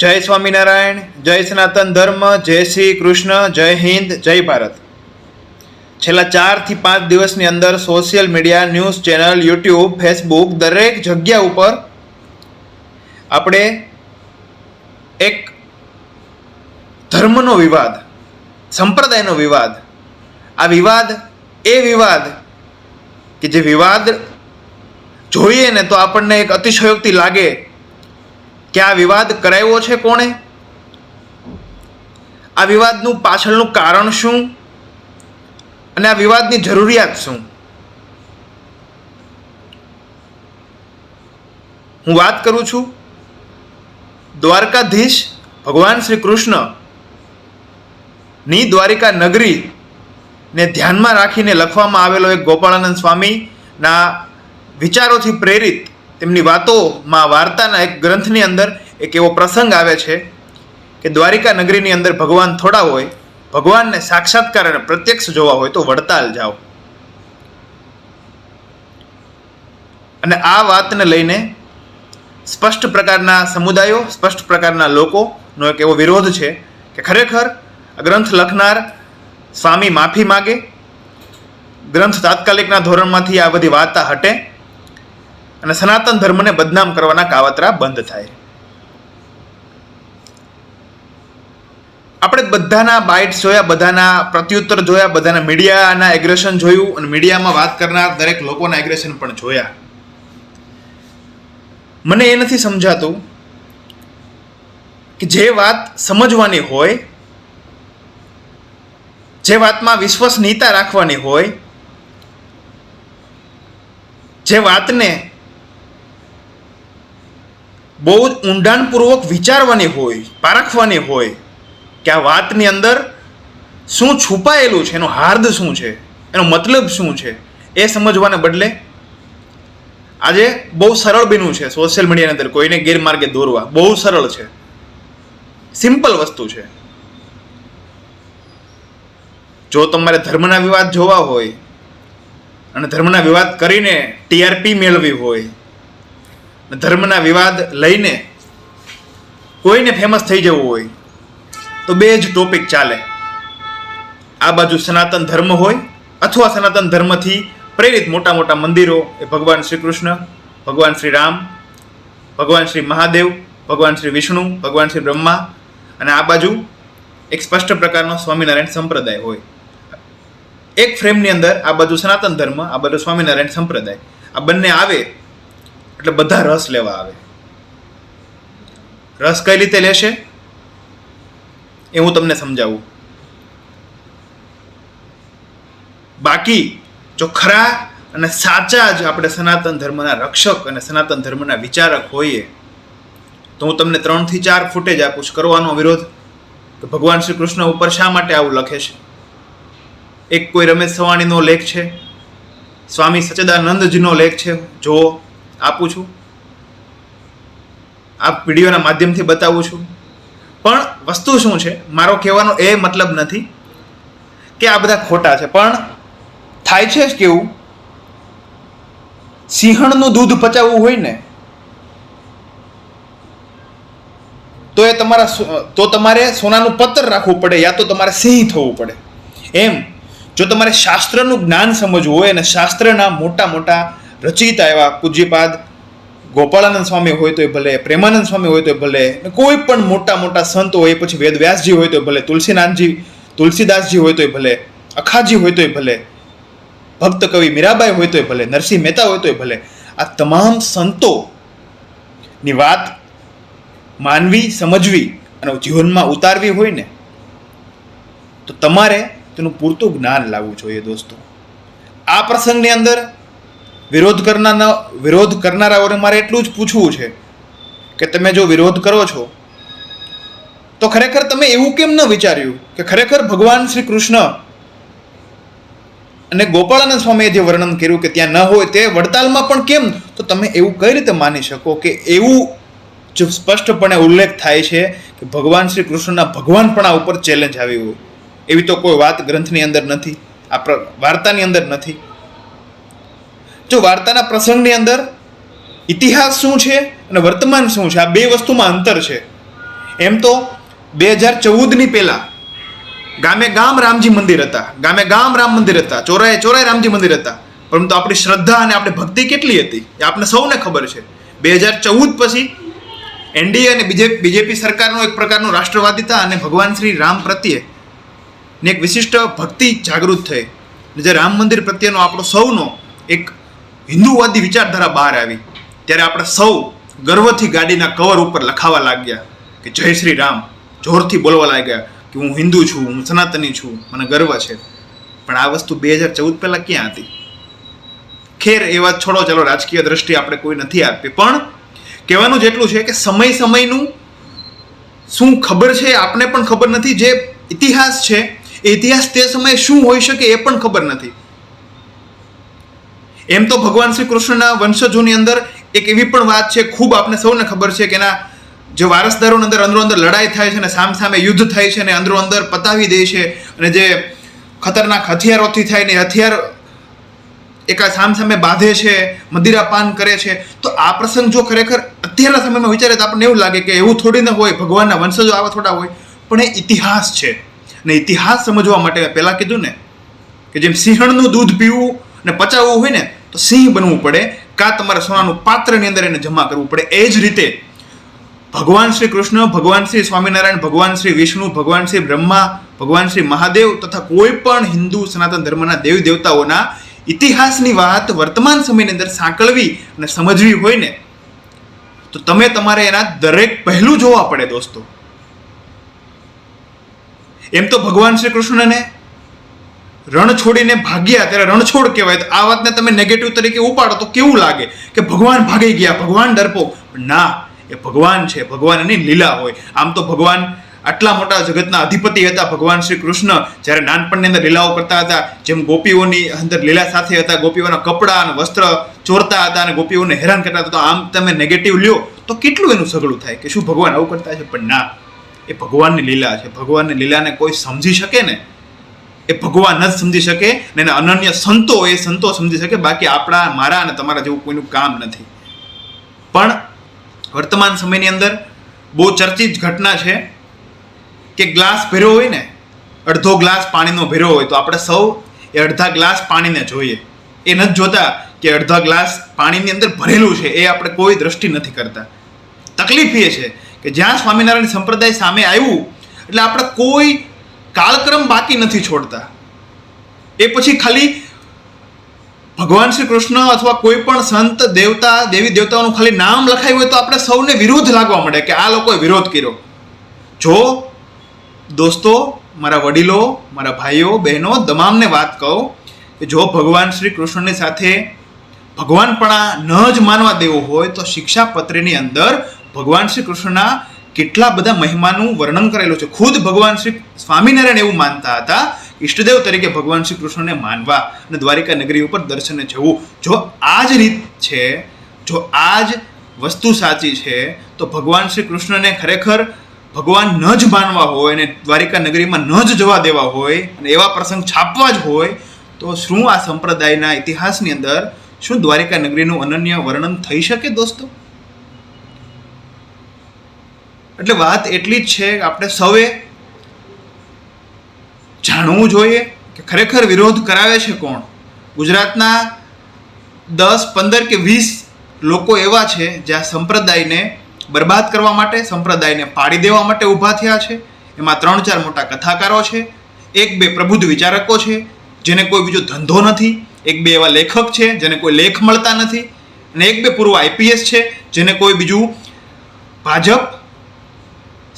જય સ્વામિનારાયણ, જય સનાતન ધર્મ, જય શ્રી કૃષ્ણ, જય હિન્દ, જય ભારત. છેલ્લા ચારથી પાંચ દિવસની અંદર social media news channel YouTube Facebook દરેક જગ્યા ઉપર આપણે એક ધર્મનો વિવાદ, સંપ્રદાયનો વિવાદ, આ વિવાદ એ વિવાદ કે જે વિવાદ જોઈએ ને તો આપણને એક અતિશયોક્તિ લાગે કે આ વિવાદ કરાવ્યો છે કોણે? આ વિવાદનું પાછળનું કારણ શું? અને આ વિવાદની જરૂરિયાત શું? હું વાત કરું છું દ્વારકાધીશ ભગવાન શ્રી કૃષ્ણની દ્વારિકા નગરી ને ધ્યાનમાં રાખીને લખવામાં આવેલો એક ગોપાળાનંદ સ્વામીના વિચારોથી પ્રેરિત તેમની વાતોમાં વાર્તાના એક ગ્રંથની અંદર એક એવો પ્રસંગ આવે છે કે દ્વારિકા નગરીની અંદર ભગવાન થોડા હોય, ભગવાનને સાક્ષાત્કાર અને પ્રત્યક્ષ જોવા હોય તો વડતાલ જાઓ. અને આ વાતને લઈને સ્પષ્ટ પ્રકારના સમુદાયો, સ્પષ્ટ પ્રકારના લોકોનો એક એવો વિરોધ છે કે ખરેખર ગ્રંથ લખનાર સ્વામી માફી માગે, ગ્રંથ તાત્કાલિકના ધોરણમાંથી આ બધી વાર્તા હટે અને સનાતન ધર્મને બદનામ કરવાના કાવતરા બંધ થાય. આપણે બધાના બાઇટ્સ જોયા, બધાના પ્રત્યુત્તર જોયા, બધાના મીડિયાના એગ્રેશન જોયું અને મીડિયામાં વાત કરનાર દરેક લોકોના એગ્રેશન પણ જોયા. મને એ નથી સમજાતું કે જે વાત સમજવાની હોય, જે વાતમાં વિશ્વસનીયતા રાખવાની હોય, જે વાતને બહુ જ ઊંડાણપૂર્વક વિચારવાની હોય, પારખવાની હોય કે આ વાતની અંદર શું છુપાયેલું છે, એનો હાર્દ શું છે, એનો મતલબ શું છે, એ સમજવાને બદલે આજે બહુ સરળ બન્યું છે સોશિયલ મીડિયાની અંદર કોઈને ગેરમાર્ગે દોરવા. બહુ સરળ છે. સિમ્પલ વસ્તુ છે. જો તમારે ધર્મના વિવાદ જોવા હોય અને ધર્મના વિવાદ કરીને ટીઆરપી મેળવી હોય ધર્મના વિવાદ લઈને કોઈને ફેમસ થઈ જવું હોય, તો બે જ ટોપિક ચાલે. આ બાજુ સનાતન ધર્મ હોય અથવા સનાતન ધર્મથી પ્રેરિત મોટા મોટા મંદિરો એ ભગવાન શ્રી કૃષ્ણ ભગવાન શ્રી રામ ભગવાન શ્રી મહાદેવ, ભગવાન શ્રી વિષ્ણુ, ભગવાન શ્રી બ્રહ્મા અને આ બાજુ એક સ્પષ્ટ પ્રકારનો સ્વામિનારાયણ સંપ્રદાય હોય. એક ફ્રેમની અંદર આ બાજુ સનાતન ધર્મ, આ બાજુ સ્વામિનારાયણ સંપ્રદાય. આ બંને આવે એટલે બધા રસ લેવા આવે. રસ કઈ રીતે લેશે? એ હું તમને સમજાવું. બાકી જો ખરા અને સાચા જ આપણે સનાતન ધર્મના રક્ષક અને સનાતન ધર્મના વિચારક હોઈએ, તો હું તમને ત્રણથી ચાર ફૂટેજ આપું છું. કરવાનો વિરોધ? કે ભગવાન શ્રી કૃષ્ણ ઉપર શા માટે આવું લખે છે? એક કોઈ રમેશ સવાણીનો લેખ છે? સ્વામી સચ્ચિદાનંદજીનો લેખ છે? જો આપું છું. આ વિડીયોના માધ્યમથી બતાવું છું. પણ વસ્તુ શું છે? મારો કહેવાનો એ મતલબ નથી કે આ બધા ખોટા છે. પણ થાય છે જ કેવું? સિંહણનું દૂધ પચાવવું હોય ને, તો એ તમારા તો તમારે સોનાનું પત્તર રાખવું પડે, યા તો તમારે સિંહ થવું પડે. એમ, જો તમારે શાસ્ત્રનું જ્ઞાન સમજવું હોય અને શાસ્ત્રના મોટા મોટા રચયિતા એવા પૂજ્યપાદ ગોપાળાનંદ સ્વામી હોય તો ભલે, પ્રેમાનંદ સ્વામી હોય તો ભલે કોઈ પણ મોટા મોટા સંત હોય, પછી વેદવ્યાસજી હોય તો ભલે, તુલસીનાથજી, તુલસીદાસજી હોય તો ભલે, અખાજી હોય તો ભલે, ભક્ત કવિ મીરાબાઈ હોય તોય ભલે, નરસિંહ મહેતા હોય તોય ભલે, આ તમામ સંતો ની વાત માનવી, સમજવી અને જીવનમાં ઉતારવી હોય ને, તો તમારે તેનું પૂરતું જ્ઞાન લાવવું જોઈએ દોસ્તો. આ પ્રસંગની અંદર વિરોધ કરનારા વિરોધ કરનારાઓને મારે એટલું જ પૂછવું છે કે તમે જો વિરોધ કરો છો, તો ખરેખર તમે એવું કેમ ન વિચાર્યું કે ખરેખર ભગવાન શ્રી કૃષ્ણ અને ગોપાળાનંદ સ્વામીએ જે વર્ણન કર્યું કે ત્યાં ન હોય તે વડતાલમાં પણ કેમ, તો તમે એવું કઈ રીતે માની શકો કે એવું જો સ્પષ્ટપણે ઉલ્લેખ થાય છે કે ભગવાન શ્રી કૃષ્ણના ભગવાનપણા ઉપર ચેલેન્જ આવી હોય? એવી તો કોઈ વાત ગ્રંથની અંદર નથી, આ વાર્તાની અંદર નથી. જો વાર્તાના પ્રસંગની અંદર ઇતિહાસ શું છે અને વર્તમાન શું છે? આ બે વસ્તુમાં અંતર છે. એમ તો બે હજાર ચૌદની પહેલાં ગામે ગામ રામજી મંદિર હતા. ગામે ગામ રામ મંદિર હતા. ચોરાએ ચોરાએ રામજી મંદિર હતા. પરંતુ આપણી શ્રદ્ધા અને આપણી ભક્તિ કેટલી હતી? એ આપણે સૌને ખબર છે. બે હજાર ચૌદ પછી એનડીએ અને બીજેપી બીજેપી સરકારનો એક પ્રકારનો રાષ્ટ્રવાદીતા અને ભગવાન શ્રી રામ પ્રત્યે ને એક વિશિષ્ટ ભક્તિ જાગૃત થઈ. જે રામ મંદિર પ્રત્યેનો આપણો સૌનો એક હિન્દુવાદી વિચારધારા બહાર આવી. ત્યારે આપણે સૌ ગર્વથી ગાડીના કવર ઉપર લખાવા લાગ્યા કે જય શ્રી રામ. જોરથી બોલવા લાગ્યા કે હું હિન્દુ છું, હું સનાતની છું, મને ગર્વ છે. પણ આ વસ્તુ બે હજાર ચૌદ પહેલાં ક્યાં હતી? ખેર એ વાત છોડો ચાલો રાજકીય દ્રષ્ટિ આપણે કોઈ નથી આપી. પણ કહેવાનું જેટલું છે કે સમય સમયનું શું ખબર છે આપને પણ ખબર નથી. જે ઇતિહાસ છે, એ ઇતિહાસ તે સમયે શું હોઈ શકે એ પણ ખબર નથી. એમ તો ભગવાન શ્રી કૃષ્ણના વંશજોની અંદર એક એવી પણ વાત છે, ખૂબ આપણે સૌને ખબર છે કે એના જે વારસદારોની અંદર અંદરો અંદર લડાઈ થાય છે અને સામ સામે યુદ્ધ થાય છે અને અંદરો અંદર પતાવી દે છે અને જે ખતરનાક હથિયારોથી થાય ને હથિયાર એકા સામ સામે બાંધે છે, મદિરાપાન કરે છે. તો આ પ્રસંગ જો ખરેખર અત્યારના સમયમાં વિચારે તો આપણને એવું લાગે કે એવું થોડી ન હોય, ભગવાનના વંશજો આવા થોડા હોય, પણ એ ઇતિહાસ છે. ને ઇતિહાસ સમજવા માટે પહેલાં કીધું ને કે જેમ સિંહણનું દૂધ પીવું ને પચાવવું હોય ને તો સિંહ બનવું પડે, કાં તમારે સોનાનું પાત્રની અંદર એને જમા કરવું પડે, એ જ રીતે ભગવાન શ્રી કૃષ્ણ, ભગવાન શ્રી સ્વામિનારાયણ, ભગવાન શ્રી વિષ્ણુ, ભગવાન શ્રી બ્રહ્મા, ભગવાન શ્રી મહાદેવ તથા કોઈ પણ હિન્દુ સનાતન ધર્મના દેવી દેવતાઓના ઇતિહાસની વાત વર્તમાન સમયની અંદર સાંકળવી અને સમજવી હોય ને, તો તમે તમારે એના દરેક પહેલું જોવા પડે દોસ્તો. એમ તો ભગવાન શ્રી કૃષ્ણને રણ છોડીને ભાગ્યા ત્યારે રણછોડ કહેવાય. તો આ વાતને તમે નેગેટિવ તરીકે ઉપાડો તો કેવું લાગે? કે ભગવાન ભાગી ગયા, ભગવાન ડરપો. ના, એ ભગવાન છે ભગવાન એની લીલા હોય. આમ તો ભગવાન આટલા મોટા જગતના અધિપતિ હતા. ભગવાન શ્રી કૃષ્ણ જ્યારે નાનપણની અંદર લીલાઓ કરતા હતા, જેમ ગોપીઓની અંદર લીલા સાથે હતા, ગોપીઓના કપડાં અને વસ્ત્ર ચોરતા હતા અને ગોપીઓને હેરાન કરતા હતા, તો આમ તમે નેગેટિવ લ્યો, તો કેટલું એનું સઘળું થાય? કે શું ભગવાન આવું કરતા છે પણ ના, એ ભગવાનની લીલા છે. ભગવાનની લીલાને કોઈ સમજી શકે ને? એ ભગવાન જ સમજી શકે ને અનન્ય સંતો એ સંતો સમજી શકે, બાકી આપણા, મારા અને તમારા જેવું કોઈનું કામ નથી. પણ વર્તમાન સમયની અંદર બહુ ચર્ચિત ઘટના છે કે ગ્લાસ ભર્યો હોય ને, અડધો ગ્લાસ પાણીનો ભર્યો હોય, તો આપણે સૌ એ અડધા ગ્લાસ પાણીને જોઈએ. એ નથી જોતા કે અડધા ગ્લાસ પાણીની અંદર ભરેલું છે, એ આપણે કોઈ દ્રષ્ટિ નથી કરતા. તકલીફ એ છે કે જ્યાં સ્વામિનારાયણ સંપ્રદાય સામે આવ્યું, એટલે આપણે કોઈ કાળક્રમ બાકી નથી છોડતા. એ પછી ખાલી ભગવાન શ્રી કૃષ્ણ અથવા કોઈ પણ સંત, દેવતા, દેવી દેવતાઓનું ખાલી નામ લખાયું હોય તો આપણે સૌને વિરોધ લાગવા મળે કે આ લોકોએ વિરોધ કર્યો. જો દોસ્તો, મારા વડીલો, મારા ભાઈઓ, બહેનો, તમામને વાત કહું કે જો ભગવાન શ્રી કૃષ્ણની સાથે ભગવાનપણા ન જ માનવા દેવું હોય તો શિક્ષાપત્રીની અંદર ભગવાન શ્રી કૃષ્ણના કેટલા બધા મહિમાનું વર્ણન કરેલું છે. ખુદ ભગવાન શ્રી સ્વામિનારાયણ એવું માનતા હતા, ઈષ્ટદેવ તરીકે ભગવાન શ્રી કૃષ્ણને માનવા અને દ્વારિકા નગરી ઉપર દર્શને જવું. જો આ જ રીત છે, જો આ જ વસ્તુ સાચી છે, તો ભગવાન શ્રી કૃષ્ણને ખરેખર ભગવાન ન જ માનવા હોય અને દ્વારિકા નગરીમાં ન જ જવા દેવા હોય અને એવા પ્રસંગ છાપવા જ હોય, તો શું આ સંપ્રદાયના ઇતિહાસની અંદર શું દ્વારિકા નગરીનું અનન્ય વર્ણન થઈ શકે દોસ્તો? એટલે વાત એટલી જ છે કે આપણે સૌએ જાણવું જોઈએ કે ખરેખર વિરોધ કરાવે છે કોણ? ગુજરાતના દસ, પંદર કે વીસ લોકો એવા છે જ્યાં સંપ્રદાયને બરબાદ કરવા માટે, સંપ્રદાયને પાડી દેવા માટે ઊભા થયા છે. એમાં ત્રણ ચાર મોટા કથાકારો છે, એક બે પ્રબુદ્ધ વિચારકો છે, જેને કોઈ બીજો ધંધો નથી, એક બે એવા લેખક છે, જેને કોઈ લેખ મળતા નથી, અને એક બે પૂર્વ આઈપીએસ છે, જેને કોઈ બીજું ભાજપ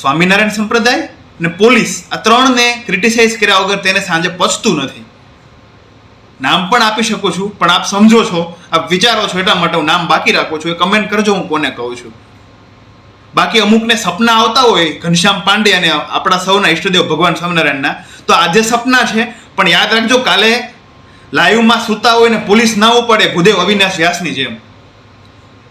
સ્વામિનારાયણ સંપ્રદાય અને પોલીસ આ ત્રણને ક્રિટિસાઇઝ કર્યા વગર તેને સાંજે પચતું નથી. નામ પણ આપી શકું છું, પણ આપ સમજો છો, આપ વિચારો છો એટલા માટે હું નામ બાકી રાખું છું. એ કમેન્ટ કરજો, હું કોને કહું છું. બાકી અમુકને સપના આવતા હોય, ઘનશ્યામ પાંડે અને આપણા સૌના ઈષ્ટદેવ ભગવાન સ્વામિનારાયણના, તો આજે સપના છે, પણ યાદ રાખજો કાલે લાઈવમાં સૂતા હોય ને પોલીસ ના પડે ભૂદેવ અવિનાશ વ્યાસની જેમ,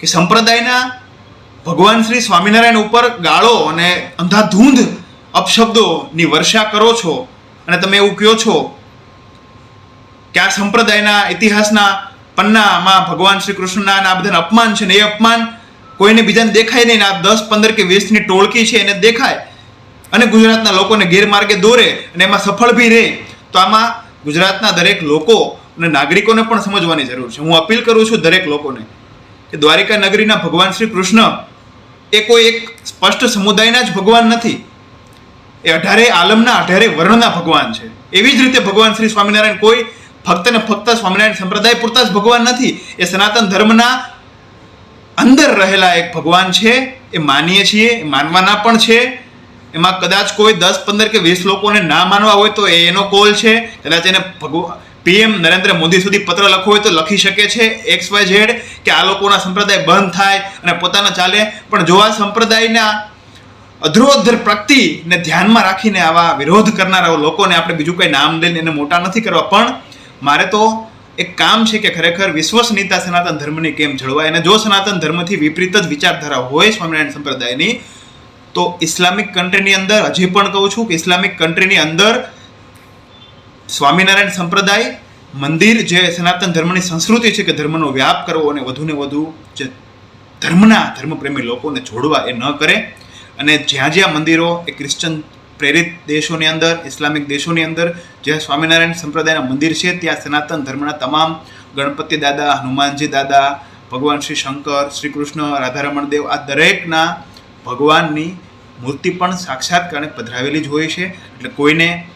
કે સંપ્રદાયના ભગવાન શ્રી સ્વામિનારાયણ ઉપર ગાળો અને અંધાધૂંધ અપશબ્દોની વર્ષા કરો છો અને તમે એવું કહો છો કે આ સંપ્રદાયના ઇતિહાસના પન્નામાં ભગવાન શ્રી કૃષ્ણના આ બધાને અપમાન છે ને એ અપમાન કોઈને બીજાને દેખાય નહીં આ દસ, પંદર કે વીસની ટોળકી છે એને દેખાય. અને ગુજરાતના લોકોને ગેરમાર્ગે દોરે અને એમાં સફળ બી રહે. તો આમાં ગુજરાતના દરેક લોકો અને નાગરિકોને પણ સમજવાની જરૂર છે. હું અપીલ કરું છું દરેક લોકોને કે દ્વારિકા નગરીના ભગવાન શ્રી કૃષ્ણ એ કોઈ એક સ્પષ્ટ સમુદાયના જ ભગવાન નથી. એ અઢારે આલમના, અઢારે વર્ણના ભગવાન છે. એવી જ રીતે ભગવાન શ્રી સ્વામિનારાયણ કોઈ ફક્ત ને ફક્ત સ્વામિનારાયણ સંપ્રદાય પૂરતા જ ભગવાન નથી. એ સનાતન ધર્મના અંદર રહેલા એક ભગવાન છે. એ માનીએ છીએ માનવાના પણ છે. એમાં કદાચ કોઈ દસ, પંદર કે વીસ લોકોને ના માનવા હોય તો એનો કોલ છે. કદાચ એને ભગવાન પીએમ નરેન્દ્ર મોદી સુધી પત્ર લખવો હોય તો લખી શકે છે એક્સ વાય ઝેડ કે આ લોકોના સંપ્રદાય બંધ થાય અને પોતાના ચાલે. પણ જો આ સંપ્રદાયના અધ્રોઅધર પ્રગતિને ધ્યાનમાં રાખીને આવા વિરોધ કરનારા લોકોને આપણે બીજું કંઈ નામ લઈને એને મોટા નથી કરવા. પણ મારે તો એક કામ છે કે ખરેખર વિશ્વસનીયતા સનાતન ધર્મની કેમ જળવાય? અને જો સનાતન ધર્મથી વિપરીત જ વિચારધારા હોય સ્વામિનારાયણ સંપ્રદાયની, તો ઇસ્લામિક કન્ટ્રીની અંદર, હજી પણ કહું છું કે ઇસ્લામિક કન્ટ્રીની અંદર સ્વામિનારાયણ સંપ્રદાય મંદિર જે સનાતન ધર્મની સંસ્કૃતિ છે કે ધર્મનો વ્યાપ કરવો અને વધુને વધુ જે ધર્મના ધર્મપ્રેમી લોકોને જોડવા એ ન કરે. અને જ્યાં જ્યાં મંદિરો એ ક્રિશ્ચન પ્રેરિત દેશોની અંદર, ઇસ્લામિક દેશોની અંદર, જ્યાં સ્વામિનારાયણ સંપ્રદાયના મંદિર છે, ત્યાં સનાતન ધર્મના તમામ ગણપતિ દાદા, હનુમાનજી દાદા, ભગવાન શ્રી શંકર, શ્રી કૃષ્ણ, રાધારમણ દેવ, આ દરેકના ભગવાનની મૂર્તિ પણ સાક્ષાત્કારને પધરાવેલી જ હોય છે. એટલે કોઈને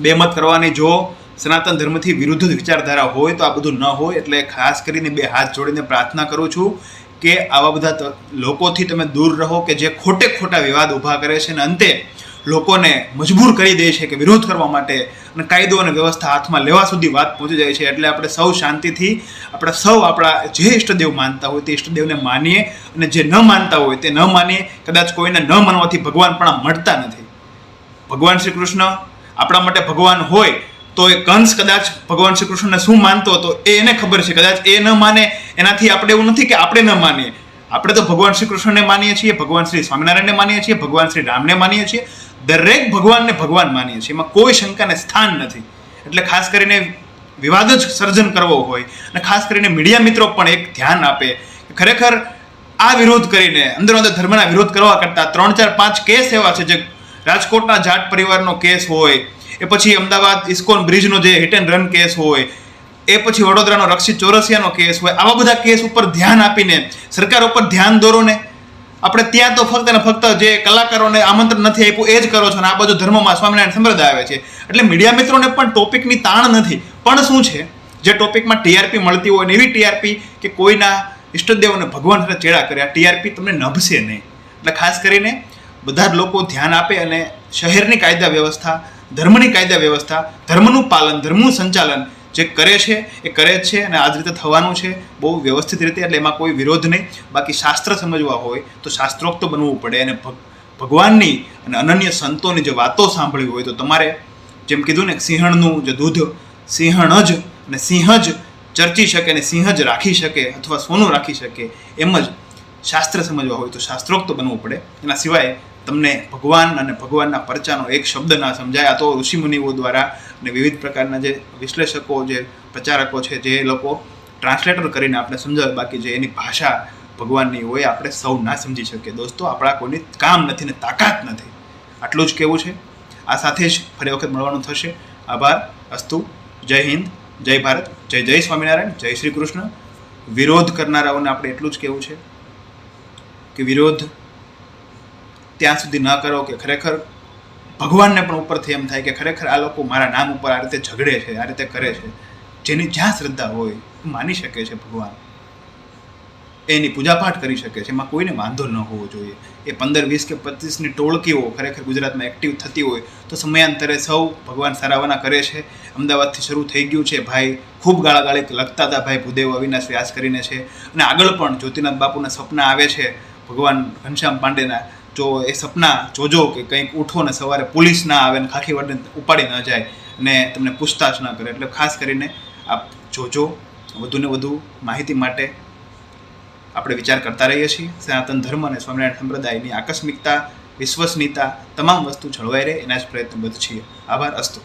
બેમત કરવાની જો સનાતન ધર્મથી વિરુદ્ધ વિચારધારા હોય તો આ બધું ન હોય, એટલે ખાસ કરીને બે હાથ જોડીને પ્રાર્થના કરું છું કે આવા બધા લોકોથી તમે દૂર રહો કે જે ખોટે ખોટા વિવાદ ઊભા કરે છે અને અંતે લોકોને મજબૂર કરી દે છે કે વિરોધ કરવા માટે અને કાયદો અને વ્યવસ્થા હાથમાં લેવા સુધી વાત પહોંચી જાય છે. એટલે આપણે સૌ શાંતિથી, આપણે સૌ આપણા જે ઈષ્ટદેવ માનતા હોય તે ઈષ્ટદેવને માનીએ અને જે ન માનતા હોય તે ન માનીએ. કદાચ કોઈને ન માનવાથી ભગવાન પણ મળતા નથી. ભગવાન શ્રી કૃષ્ણ આપણા માટે ભગવાન હોય, તો એ કંસ કદાચ ભગવાન શ્રી કૃષ્ણને શું માનતો હતો એ એને ખબર છે. કદાચ એ ન માને, એનાથી આપણે એવું નથી કે આપણે ન માનીએ. આપણે તો ભગવાન શ્રી કૃષ્ણને માનીએ છીએ, ભગવાન શ્રી સ્વામિનારાયણને માનીએ છીએ, ભગવાન શ્રી રામને માનીએ છીએ. દરેક ભગવાનને ભગવાન માનીએ છીએ. એમાં કોઈ શંકાને સ્થાન નથી. એટલે ખાસ કરીને વિવાદ જ સર્જન કરવો હોય અને ખાસ કરીને મીડિયા મિત્રો પણ એક ધ્યાન આપે ખરેખર આ વિરોધ કરીને અંદરો અંદર ધર્મના વિરોધ કરવા કરતાં ત્રણ ચાર પાંચ કેસ એવા છે જે રાજકોટના જાટ પરિવારનો કેસ હોય, એ પછી અમદાવાદ ઇસ્કોન બ્રિજનો જે હિટ એન્ડ રન કેસ હોય, એ પછી વડોદરાનો રક્ષિત ચોરસિયાનો કેસ હોય, આવા બધા કેસ ઉપર ધ્યાન આપીને, સરકાર ઉપર ધ્યાન દોરો ને આપણે ત્યાં તો ફક્ત ને ફક્ત જે કલાકારોને આમંત્રણ નથી આપ્યું, એ જ કરો છો અને આ બધું ધર્મમાં સ્વામિનારાયણ સંપ્રદાય આવે છે. એટલે મીડિયા મિત્રોને પણ ટોપિકની તાણ નથી. પણ શું છે? જે ટોપિકમાં ટીઆરપી મળતી હોય ને એવી ટીઆરપી કે કોઈના ઈષ્ટદેવને ભગવાન સાથે ચેડા કરે આ ટીઆરપી તમને નભશે નહીં. એટલે ખાસ કરીને બધા જ લોકો ધ્યાન આપે અને શહેરની કાયદા વ્યવસ્થા, ધર્મની કાયદા વ્યવસ્થા, ધર્મનું પાલન, ધર્મનું સંચાલન જે કરે છે, એ કરે જ છે અને આ જ રીતે થવાનું છે. બહુ વ્યવસ્થિત રીતે, એટલે એમાં કોઈ વિરોધ નહીં. બાકી શાસ્ત્ર સમજવા હોય તો શાસ્ત્રોક્ત બનવું પડે અને ભગ, ભગવાનની અને અનન્ય સંતોની જે વાતો સાંભળવી હોય તો તમારે જેમ કીધું ને, સિંહણનું જે દૂધ, સિંહણ જ અને સિંહ જ ચર્ચી શકે અને સિંહ જ રાખી શકે અથવા સોનું રાખી શકે એમ જ શાસ્ત્ર સમજવા હોય તો શાસ્ત્રોક્ત બનવું પડે. એના સિવાય તમને ભગવાન અને ભગવાનના પરચાનો એક શબ્દ ના સમજાય. આ તો ઋષિમુનિઓ દ્વારા અને વિવિધ પ્રકારના જે વિશ્લેષકો, જે પ્રચારકો છે, જે લોકો ટ્રાન્સલેટર કરીને આપણે સમજાવે, બાકી જે એની ભાષા ભગવાનની હોય, આપણે સૌ ના સમજી શકીએ. દોસ્તો, આપણા કોઈની કામ નથી ને તાકાત નથી. આટલું જ કેવું છે. આ સાથે જ ફરી વખત મળવાનું થશે. આભાર. અસ્તુ. જય હિન્દ. જય ભારત. જય જય સ્વામિનારાયણ. જય શ્રી કૃષ્ણ. વિરોધ કરનારાઓને આપણે એટલું જ કહેવું છે કે વિરોધ ત્યાં સુધી ન કરો કે ખરેખર ભગવાનને પણ ઉપરથી એમ થાય કે ખરેખર આ લોકો મારા નામ ઉપર આ રીતે ઝઘડે છે, આ રીતે કરે છે. જેની જ્યાં શ્રદ્ધા હોય માની શકે છે ભગવાન. એની પૂજાપાઠ કરી શકે છે. એમાં કોઈને વાંધો ન હોવો જોઈએ. એ પંદર, વીસ કે પચીસની ટોળકીઓ ખરેખર ગુજરાતમાં એક્ટિવ થતી હોય, તો સમયાંતરે સૌ ભગવાન સારાવાના કરે છે. અમદાવાદથી શરૂ થઈ ગયું છે ભાઈ. ખૂબ ગાળાગાળી લખતા હતા ભાઈ ભૂદેવ અવિનાશ વ્યાસ કરીને છે. અને આગળ પણ જ્યોતિનાથ બાપુના સપના આવે છે. ભગવાન ઘનશ્યામ પાંડેના જો એ સપના જોજો કે કંઈક ઉઠો ને સવારે પોલીસ ના આવે ને ખાખી વડે ઉપાડી ન જાય ને તમને પૂછતાછ ન કરે. એટલે ખાસ કરીને આપ જોજો વધુને વધુ માહિતી માટે આપણે વિચાર કરતા રહીએ છીએ. સનાતન ધર્મ અને સ્વામિનારાયણ સંપ્રદાયની આકસ્મિકતા, વિશ્વસનીયતા, તમામ વસ્તુ જળવાઈ રહે એના જ પ્રયત્નબદ્ધ છીએ. આભાર, અસ્તુ.